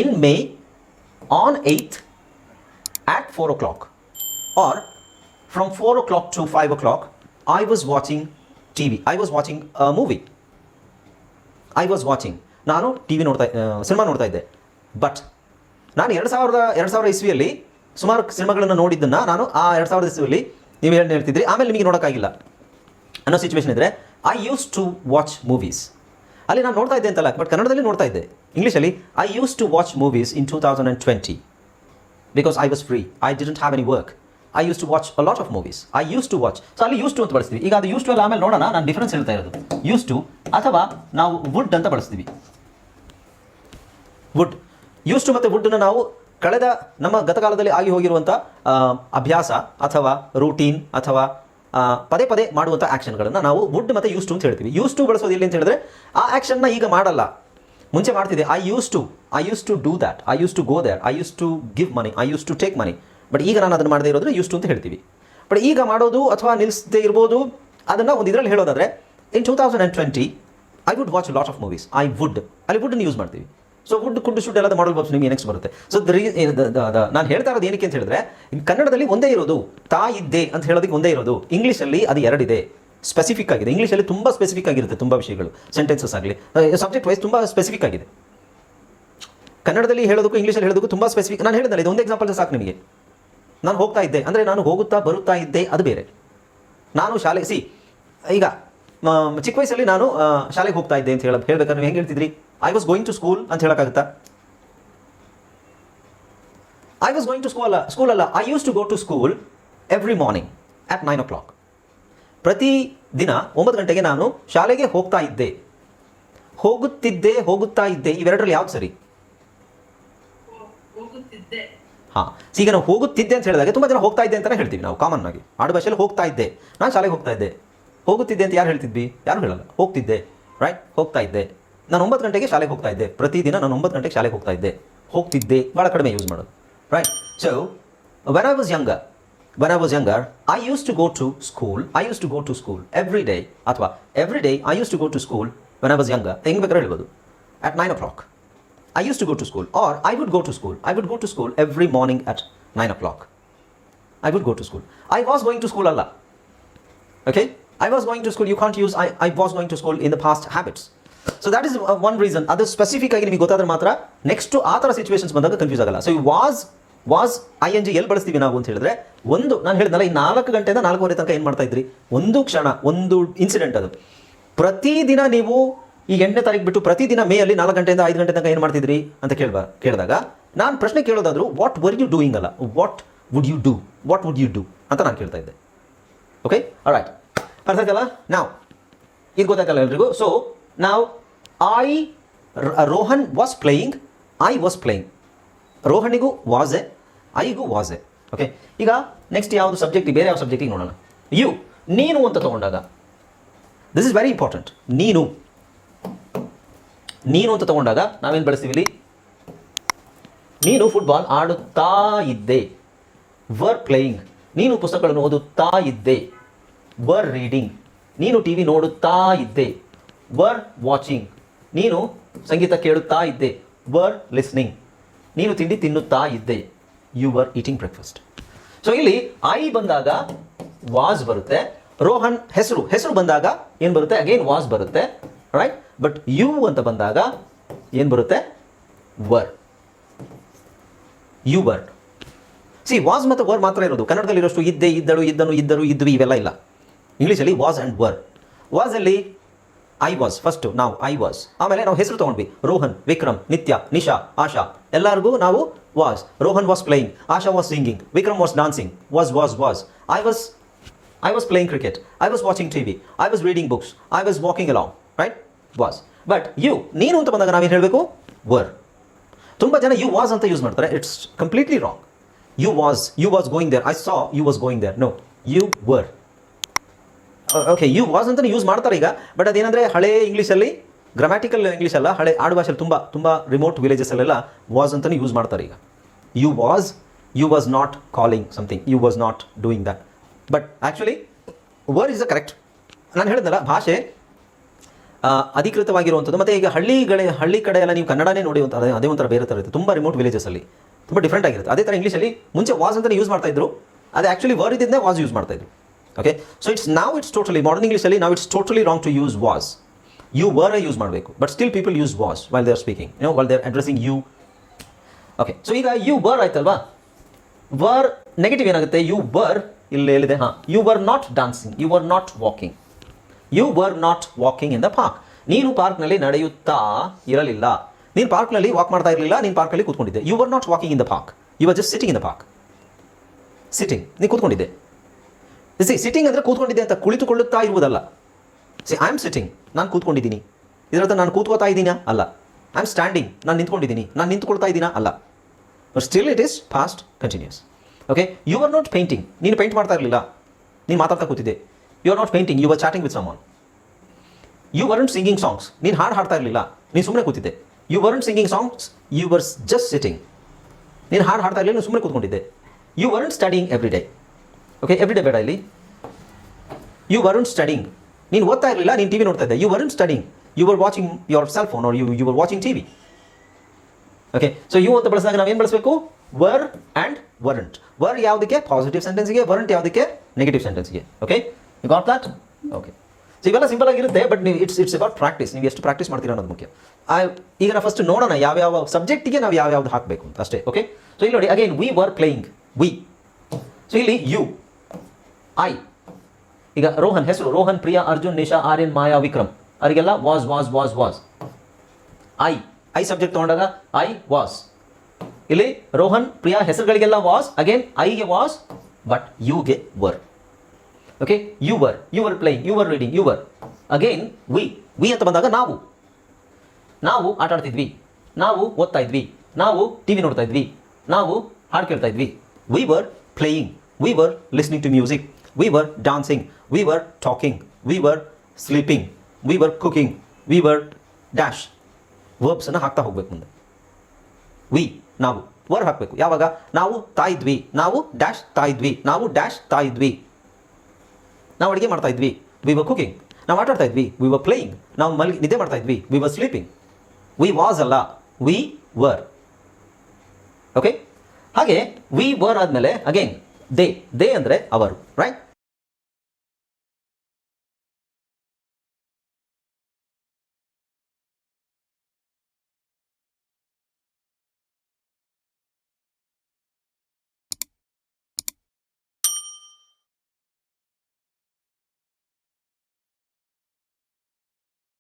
in May on eighth at 4 o'clock. Or, from 4 o'clock to 5 o'clock, i was watching tv i was watching a movie. I was watching ನಾನು T V ನೋಡ್ತಾ cinema ನೋಡ್ತಾ ಇದ್ದೆ. But ನಾನು ಎರಡು ಸಾವಿರದ, ಎರಡು ಸಾವಿರ ಇಸ್ವಿಯಲ್ಲಿ ಸುಮಾರು ಸಿನಿಮಾಗಳನ್ನು ನೋಡಿದ್ದನ್ನು ನಾನು ಆ ಎರಡು ಸಾವಿರದ ಇಸ್ವಿಯಲ್ಲಿ ನೀವು ಏನು ಹೇಳ್ತಿದ್ರಿ. ಆಮೇಲೆ ನಿಮಗೆ ನೋಡೋಕ್ಕಾಗಿಲ್ಲ. ಅನ್ನೋ ಸಿಚುವೇಶನ್ ಇದ್ದರೆ I use to watch movies ಅಲ್ಲಿ ನಾನು ನೋಡ್ತಾ ಇದ್ದೆ ಅಂತಲ್ಲ ಬಟ್ ಕನ್ನಡದಲ್ಲಿ ನೋಡ್ತಾ ಇದ್ದೆ. ಇಂಗ್ಲೀಷಲ್ಲಿ I use to watch movies in two thousand and twenty because I was free I didn't have any work I use to watch a lot of movies I use to watch so ಅಲ್ಲಿ use to ಅಂತ ಬಳಸ್ತೀವಿ. ಈಗ ಅದು use to ಅಲ್ಲಿ, ಆಮೇಲೆ ನೋಡೋಣ, ನಾನು difference ಹೇಳ್ತಾ ಇರೋದು. ಯೂಸ್ ಟು ಅಥವಾ ನಾವು ವುಡ್ ಅಂತ ಬಳಸ್ತೀವಿ. ವುಡ್ ಯೂಸ್ ಟು ಮತ್ತು ವುಡ್ನ ನಾವು ಕಳೆದ ನಮ್ಮ ಗತಕಾಲದಲ್ಲಿ ಆಗಿ ಹೋಗಿರುವಂಥ ಅಭ್ಯಾಸ ಅಥವಾ ರೂಟೀನ್ ಅಥವಾ ಪದೇ ಪದೇ ಮಾಡುವಂಥ ಆ್ಯಕ್ಷನ್ಗಳನ್ನು ನಾವು ವುಡ್ ಮತ್ತು ಯೂಸ್ ಟು ಅಂತ ಹೇಳ್ತೀವಿ. ಯೂಸ್ ಟು ಬಳಸೋದು ಎಲ್ಲಿ ಅಂತ ಹೇಳಿದ್ರೆ, ಆ ಆ್ಯಕ್ಷನ್ನ ಈಗ ಮಾಡಲ್ಲ. ಮುಂಚೆ ಮಾಡ್ತಿದ್ದೆ I use to I use to do that I use to go that I use to give money I use to take money but ಈಗ ನಾನು ಅದನ್ನು ಮಾಡದೇ ಇರೋದ್ರೆ ಯೂಸ್ ಟು ಅಂತ ಹೇಳ್ತೀವಿ. ಬಟ್ ಈಗ ಮಾಡೋದು ಅಥವಾ ನಿಲ್ಲಿಸದೇ ಇರ್ಬೋದು, ಅದನ್ನು ಒಂದು ಇದರಲ್ಲಿ ಹೇಳೋದಾದರೆ in two thousand and twenty I would watch lot of movies I would ಅಲ್ಲಿ ವುಡ್ ಯೂಸ್ ಮಾಡ್ತೀವಿ. ಸೊ ವುಡ್ ಕುಂಡು ಶುಡ್ ಎಲ್ಲ ಮಾಡಲ್ ಬಾಕ್ಸ್ ನಿಮಗೆ ನೆಕ್ಸ್ಟ್ ಬರುತ್ತೆ. ಸೊ ನಾನು ಹೇಳ್ತಾ ಇರೋದು ಏನಕ್ಕೆ ಅಂತ ಹೇಳಿದ್ರೆ ಕನ್ನಡದಲ್ಲಿ ಒಂದೇ ಇರೋದು ತಾ ಇದ್ದೆ ಅಂತ ಹೇಳೋದಕ್ಕೆ ಒಂದೇ ಇರೋದು. ಇಂಗ್ಲೀಷಲ್ಲಿ ಅದು ಎರಡಿದೆ. ಸ್ಪೆಸಿಫಿಕ್ ಆಗಿದೆ. ಇಂಗ್ಲೀಷಲ್ಲಿ ತುಂಬ ಸ್ಪೆಸಿಫಿಕ್ ಆಗಿರುತ್ತೆ ತುಂಬ ವಿಷಯಗಳು ಸೆಂಟೆನ್ಸಸ್ ಆಗಲಿ. ಸಬ್ಜೆಕ್ಟ್ ವೈಸ್ ತುಂಬ ಸ್ಪೆಸಿಫಿಕ್ ಆಗಿದೆ. ಕನ್ನಡದಲ್ಲಿ ಹೇಳೋದಕ್ಕೂ ಇಂಗ್ಲೀಷಲ್ಲಿ ಹೇಳೋದಕ್ಕೂ ತುಂಬ ಸ್ಪೆಸಿಫಿಕ್ ನಾನು ಹೇಳಿದ್ನಲ್ಲ, ಇದು ಒಂದು ಎಕ್ಸಾಂಪಲ್ ಸಾಕು ನಿಮಗೆ. ನಾನು ಹೋಗ್ತಾ ಇದ್ದೆ, ಅಂದರೆ ನಾನು ಹೋಗುತ್ತಾ ಬರುತ್ತಾ ಇದ್ದೆ, ಅದು ಬೇರೆ. ನಾನು ಶಾಲೆ ಸಿ ಈಗ ಚಿಕ್ಕ ವಯಸ್ಸಲ್ಲಿ ನಾನು ಶಾಲೆಗೆ ಹೋಗ್ತಾ ಇದ್ದೆ ಅಂತ ಹೇಳ, ಹೇಳ್ಬೇಕಾದ್ರೆ ನೀವು ಹೆಂಗೆ ಹೇಳ್ತಿದ್ರಿ? I was going to school ಅಂತ ಹೇಳೋಕ್ಕಾಗುತ್ತಾ? I was going to school ಅಲ್ಲ ಸ್ಕೂಲ್ ಅಲ್ಲ. I used to go to school every morning at nine o'clock ಪ್ರತಿ ದಿನ ಒಂಬತ್ತು ಗಂಟೆಗೆ ನಾನು ಶಾಲೆಗೆ ಹೋಗ್ತಾ ಇದ್ದೆ. ಹೋಗುತ್ತಿದ್ದೆ ಹೋಗುತ್ತಾ ಇದ್ದೆ ಇವೆರಡರಲ್ಲಿ ಯಾವ್ದು ಸರಿ? ಹೋ- ಹೋಗುತ್ತಿದ್ದೆ. ಹಾಂ ಈಗ ನಾವು ಹೋಗುತ್ತಿದ್ದೆ ಅಂತ ಹೇಳಿದಾಗ ತುಂಬ ಜನ ಹೋಗ್ತಾ ಇದ್ದೆ ಅಂತಲೇ ಹೇಳ್ತೀವಿ ನಾವು ಕಾಮನ್ ಆಗಿ. ಆಡು ಭಾಷೆಯಲ್ಲಿ ಹೋಗ್ತಾ ಇದ್ದೆ. ನಾನು ಶಾಲೆಗೆ ಹೋಗ್ತಾ ಇದ್ದೆ. ಹೋಗುತ್ತಿದ್ದೆ ಅಂತ ಯಾರು ಹೇಳ್ತಿದ್ವಿ? ಯಾರು ಹೇಳಲ್ಲ. ಹೋಗ್ತಿದ್ದೆ ರೈಟ್ ಹೋಗ್ತಾ ಇದ್ದೆ. ನಾನು ಒಂಬತ್ತು ಗಂಟೆಗೆ ಶಾಲೆಗೆ ಹೋಗ್ತಾ ಇದ್ದೆ. ಪ್ರತಿದಿನ ನಾನು ಒಂಬತ್ತು ಗಂಟೆಗೆ ಶಾಲೆಗೆ ಹೋಗ್ತಾ ಇದ್ದೆ. ಹೋಗ್ತಿದ್ದೆ ಭಾಳ ಕಡಿಮೆ ಯೂಸ್ ಮಾಡೋದು right so where I was younger when I was younger I used to go to school I used to go to school every day ಅಥವಾ every day I used to go to school when I was younger ಹೆಂಗೆ ಬೇಕಾದ್ರೆ ಹೇಳ್ಬೋದು at nine o'clock I used to go to school, or I would go to school. I would go to school every morning at 9 o'clock. I would go to school. I was going to school, Allah. Okay? I was going to school. You can't use I, I was going to school in the past habits. So that is one reason ಅದು specific ಆಗಿ ನಿಮಗೆ ಗೊತ್ತಾದ್ರೆ ಮಾತ್ರ next ಆ ಥರ situations ಬಂದಾಗ confuse ಆಗಲ್ಲ so was was I N G ಎಲ್ಲಿ ಬಳಸ್ತೀವಿ ನಾವು ಅಂತ ಹೇಳಿದ್ರೆ ಒಂದು, ನಾನು ಹೇಳಿದ್ನಲ್ಲ, ಈ ನಾಲ್ಕು ಗಂಟೆಯಿಂದ ನಾಲ್ಕೂವರೆ ತನಕ ಏನು ಮಾಡ್ತಾ ಇದ್ರಿ? ಒಂದು ಕ್ಷಣ, ಒಂದು ಇನ್ಸಿಡೆಂಟ್ ಅದು. ಪ್ರತಿದಿನ ನೀವು ಈ ಎಂಟನೇ ತಾರೀಕು ಬಿಟ್ಟು ಪ್ರತಿದಿನ ಮೇ ಅಲ್ಲಿ ನಾಲ್ಕು ಗಂಟೆಯಿಂದ ಐದು ಗಂಟೆ ತನಕ ಏನು ಮಾಡ್ತಿದ್ರಿ ಅಂತ ಕೇಳ್ಬಾ, ಕೇಳಿದಾಗ, ನಾನು ಪ್ರಶ್ನೆ ಕೇಳೋದಾದ್ರು ವಾಟ್ ವರ್ ಯು ಡೂಯಿಂಗ್ ಅಲ್ಲ what would you do what would you do ಅಂತ ನಾನು ಕೇಳ್ತಾ ಇದ್ದೆ. ಓಕೆ ರೈಟ್ ಅರ್ಥ ಆಯ್ತಲ್ಲ? ನಾವು ಇದು ಗೊತ್ತಾಯ್ತಲ್ಲ ಎಲ್ರಿಗೂ? ಸೊ ನಾವು I Rohan was playing I was playing ರೋಹನಿಗೂ was a ಐಗೂ ವಾಸ್ ಎ. ಓಕೆ ಈಗ ನೆಕ್ಸ್ಟ್ ಯಾವುದು ಸಬ್ಜೆಕ್ಟ್ ಬೇರೆ ಯಾವ ಸಬ್ಜೆಕ್ಟಿಗೆ ನೋಡೋಣ. ಯು ನೀನು ಅಂತ ತಗೊಂಡಾಗ. ದಿಸ್ ಇಸ್ ವೆರಿ ಇಂಪಾರ್ಟೆಂಟ್ ನೀನು. ನೀನು ಅಂತ ತಗೊಂಡಾಗ ನಾವೇನು ಬಳಸ್ತೀವಿ ಇಲ್ಲಿ? ನೀನು ಫುಟ್ಬಾಲ್ ಆಡುತ್ತಾ ಇದ್ದೆ. ವರ್ ಪ್ಲೇಯಿಂಗ್ ನೀನು ಪುಸ್ತಕಗಳನ್ನು ಓದುತ್ತಾ ಇದ್ದೆ. ವರ್ ರೀಡಿಂಗ್ ನೀನು ಟಿ ವಿ ನೋಡುತ್ತಾ ಇದ್ದೆ. ವರ್ ವಾಚಿಂಗ್ ನೀನು ಸಂಗೀತ ಕೇಳುತ್ತಾ ಇದ್ದೆ. ವರ್ ಲಿಸ್ನಿಂಗ್ ನೀನು ತಿಂಡಿ ತಿನ್ನುತ್ತಾ ಇದ್ದೆ. You are eating breakfast so ಇಲ್ಲಿ ಐ ಬಂದಾಗ ವಾಸ್ ಬರುತ್ತೆ. ರೋಹನ್ ಹೆಸರು ಹೆಸರು ಬಂದಾಗ ಏನು ಬರುತ್ತೆ? ಅಗೇನ್ ವಾಸ್ ಬರುತ್ತೆ ರೈಟ್ ಬಟ್ ಯು ಅಂತ ಬಂದಾಗ ಏನು ಬರುತ್ತೆ? Were you were see was ಮತ್ತು ವರ್ ಮಾತ್ರ ಇರೋದು. ಕನ್ನಡದಲ್ಲಿ ಇರೋಷ್ಟು ಇದ್ದೆ, ಇದ್ದಳು, ಇದ್ದನು, ಇದ್ದರು, ಇದ್ವಿ ಇವೆಲ್ಲ ಇಲ್ಲ. ಇಂಗ್ಲೀಷಲ್ಲಿ ವಾಸ್ ಆ್ಯಂಡ್ ವರ್ ವಾಸ್ ಅಲ್ಲಿ ಐ ವಾಸ್ ಫಸ್ಟು ನಾವು ಐ ವಾಸ್ ಆಮೇಲೆ ನಾವು ಹೆಸರು ತೊಗೊಂಡ್ವಿ. ರೋಹನ್, ವಿಕ್ರಮ್, ನಿತ್ಯ, ನಿಶಾ, ಆಶಾ. ಎಲ್ಲರಿಗೂ ನಾವು was. Rohan was playing. Asha was singing. Vikram was dancing. Was was was. I was I was playing cricket I was watching T V I was reading books I was walking along right was but you ನೀನು ಅಂತ ಬಂದಾಗ ನಾವೇನು ಹೇಳಬೇಕು? Were ತುಂಬ ಜನ you was ಅಂತ use ಮಾಡ್ತಾರೆ. It's completely wrong you was you was going there I saw you was going there no you were okay you was ಅಂತ ಯೂಸ್ ಮಾಡ್ತಾರೆ ಈಗ. ಬಟ್ ಅದೇನಂದರೆ ಹಳೆ ಇಂಗ್ಲೀಷಲ್ಲಿ ಗ್ರಾಮ್ಯಾಟಿಕಲ್ ಇಂಗ್ಲೀಷ್ ಅಲ್ಲ, ಹಳೆ ಆಡು ಭಾಷೆಯಲ್ಲಿ ತುಂಬ ತುಂಬ ರಿಮೋಟ್ ವಿಲೇಜಸ್ಸಲ್ಲೆಲ್ಲ ವಾಸ್ ಅಂತಲೇ ಯೂಸ್ ಮಾಡ್ತಾರೆ ಈಗ. You was you was not calling something you was not doing that but actually were is a correct ನಾನು ಹೇಳಿದ್ನಲ್ಲ, ಭಾಷೆ ಅಧಿಕೃತವಾಗಿರುವಂಥದ್ದು ಮತ್ತು ಈಗ ಹಳ್ಳಿಗಳೇ ಹಳ್ಳಿ ಕಡೆ ಎಲ್ಲ ನೀವು ಕನ್ನಡನೇ ನೋಡಿ ಅದೇ ಅದೇ ಒಂಥರ ಬೇರೆ ಥರ ಇರುತ್ತೆ. ತುಂಬ ರಿಮೋಟ್ ವಿಲೇಜಸಲ್ಲಿ ತುಂಬ ಡಿಫ್ರೆಂಟ್ ಆಗಿರುತ್ತೆ. ಅದೇ ಥರ ಇಂಗ್ಲೀಷಲ್ಲಿ ಮುಂಚೆ ವಾಸ್ ಅಂತಲೇ ಯೂಸ್ ಮಾಡ್ತಾ ಇದ್ರು, ಅದು ಆ್ಯಕ್ಚುಲಿ ವರ್ ಇದ್ದಿದ್ದೇ ವಾಸ್ ಯೂಸ್ ಮಾಡ್ತಾ ಇದ್ರು. ಓಕೆ ಸೊ ಇಟ್ಸ್ ನಾವು ಇಟ್ಸ್ ಟೋಟಲಿ ಮಾಡರ್ನ್ ಇಂಗ್ಲೀಷಲ್ಲಿ ನಾವು it's totally wrong to use was you were use ಮಾಡಬೇಕು but still people use was while they are speaking you while they are addressing you okay so ಈಗ you were ಆಯ್ತಲ್ವಾ? Were negative ಏನಾಗುತ್ತೆ? You were ಇಲ್ಲಿ ಹೇಳಿದೆ, ಹಾಂ you were not dancing you were not walking you were not walking in the park ನೀನು ಪಾರ್ಕ್ನಲ್ಲಿ ನಡೆಯುತ್ತಾ ಇರಲಿಲ್ಲ. ನೀನು ಪಾರ್ಕ್ನಲ್ಲಿ ವಾಕ್ ಮಾಡ್ತಾ ಇರಲಿಲ್ಲ, ನೀನು ಪಾರ್ಕಲ್ಲಿ ಕೂತ್ಕೊಂಡಿದ್ದೆ. You were not walking in the park you were just sitting in the park sitting ನೀನು ಕೂತ್ಕೊಂಡಿದ್ದೆ. ಸಿ ಸಿಟ್ಟಿಂಗ್ ಅಂದರೆ ಕೂತ್ಕೊಂಡಿದ್ದೆ ಅಂತ ಕುಳಿತುಕೊಳ್ಳುತ್ತಾ ಇರುವುದಲ್ಲ. ಸಿ ಐ ಆಮ್ ಸಿಟ್ಟಿಂಗ್ ನಾನು ಕೂತ್ಕೊಂಡಿದ್ದೀನಿ. ಇದರರ್ಥ ನಾನು ಕೂತ್ಕೋತಾ ಇದ್ದೀನಾ? ಅಲ್ಲ. ಐ ಆಮ್ ಸ್ಟ್ಯಾಂಡಿಂಗ್ ನಾನು ನಿಂತ್ಕೊಂಡಿದ್ದೀನಿ. ನಾನು ನಿಂತ್ಕೊಳ್ತಾ ಇದ್ದೀನಾ? ಅಲ್ಲ. But still it is past continuous okay you are not painting ನೀನು ಪೇಂಟ್ ಮಾಡ್ತಾ ಇರಲಿಲ್ಲ. ನೀನು ಮಾತಾಡ್ತಾ ಕೂತಿದ್ದೆ. You are not painting you are chatting with someone you weren't singing songs ನೀನು ಹಾಡು ಹಾಡ್ತಾ ಇರಲಿಲ್ಲ. ನೀನು ಸುಮ್ಮನೆ ಕೂತಿದ್ದೆ. You weren't singing songs you were just sitting ನೀನು ಹಾಡು ಹಾಡ್ತಾ ಇರಲಿಲ್ಲ, ನೀನು ಸುಮ್ಮನೆ ಕೂತ್ಕೊಂಡಿದ್ದೆ. You weren't studying every day okay every day ಬೇಡ ಇಲ್ಲಿ. ಯು ವರ್ಂಟ್ ಸ್ಟಡಿಂಗ್ ನೀನು ಓದ್ತಾ ಇರಲಿಲ್ಲ, ನೀನು ಟಿ ವಿ ನೋಡ್ತಾ ಇದ್ದೆ. You weren't studying you were watching your cell phone you you were watching T V okay so you ಅಂತ ಬಳಸಿದಾಗ ಏನು ಬಳಸಬೇಕು? ವರ್ ಆ್ಯಂಡ್ ವರಂಟ್ ವರ್ ಯಾವುದಕ್ಕೆ? ಪಾಸಿಟಿವ್ ಸೆಂಟೆನ್ಸ್ಗೆ ವರಂಟ್ ಯಾವುದಕ್ಕೆ? Negative ಸೆಂಟೆನ್ಸ್ಗೆ okay you got that okay so ಇವೆಲ್ಲ simple ಆಗಿರುತ್ತೆ but ನೀವು ಇಟ್ಸ್ ಇಟ್ಸ್ ಅಬೌಟ್ ಪ್ರಾಕ್ಟೀಸ್ ನೀವು ಎಷ್ಟು ಪ್ರಾಕ್ಟೀಸ್ ಮಾಡ್ತೀರಾ ಅನ್ನೋದು ಮುಖ್ಯ. ಈಗ ನಾವು ಫಸ್ಟ್ ನೋಡೋಣ, ಯಾವ್ಯಾವ ಸಬ್ಜೆಕ್ಟಿಗೆ ನಾವು ಯಾವ್ಯಾವ್ದು ಹಾಕಬೇಕು ಅಂತ ಅಷ್ಟೇ ಓಕೆ ಸೊ ಇಲ್ಲಿ ನೋಡಿ again we were playing we so ಇಲ್ಲಿ ಯು ಐ ಈಗ ರೋಹನ್, ಹೆಸರು ರೋಹನ್, ಪ್ರಿಯಾ, ಅರ್ಜುನ್, ನಿಶಾ, ಆರ್ಯನ್, ಮಾಯಾ, ವಿಕ್ರಮ್. ಅವರಿಗೆಲ್ಲ was was was was I I subject ತೊಗೊಂಡಾಗ ಐ ವಾಸ್ ಇಲ್ಲಿ ರೋಹನ್, ಪ್ರಿಯಾ ಹೆಸರುಗಳಿಗೆಲ್ಲ ವಾಸ್ ಅಗೇನ್ ಐಗೆ ವಾಸ್ ಬಟ್ ಯುಗೆ were okay you were you were playing you were reading you were again we we ಅಂತ ಬಂದಾಗ ನಾವು. ನಾವು ಆಟ ಆಡ್ತಿದ್ವಿ. ನಾವು ಓದ್ತಾ ಇದ್ವಿ. ನಾವು ಟಿ ವಿ ನೋಡ್ತಾ ಇದ್ವಿ. ನಾವು ಹಾಡು ಕೇಳ್ತಾ ಇದ್ವಿ. We were playing we were listening to music we were dancing we were talking we were sleeping we were cooking we were dash ವರ್ಬ್ಸನ್ನು ಹಾಕ್ತಾ ಹೋಗ್ಬೇಕು ಮುಂದೆ. ವಿ ನಾವು ವರ್ ಹಾಕಬೇಕು. ಯಾವಾಗ? ನಾವು ತಾಯಿದ್ವಿ. ನಾವು ಡ್ಯಾಶ್ ತಾಯಿದ್ವಿ. ನಾವು ಡ್ಯಾಶ್ ತಾಯಿದ್ವಿ. ನಾವು ಅಡುಗೆ ಮಾಡ್ತಾ ಇದ್ವಿ. ವಿ ವರ್ ಕುಕಿಂಗ್ ನಾವು ಆಟ ಇದ್ವಿ. ವಿ ವರ್ ಪ್ಲೇಯಿಂಗ್ ನಾವು ಮಲ್ಗಿ, ನಿದ್ದೆ ಮಾಡ್ತಾ ಇದ್ವಿ. We were sleeping we was ಅಲ್ಲ. ವಿ ವರ್ ಓಕೆ ಹಾಗೆ ವಿ ವರ್ ಆದಮೇಲೆ ಅಗೇನ್ ದೇ ದೇ ಅಂದರೆ ಅವರು ರೈಟ್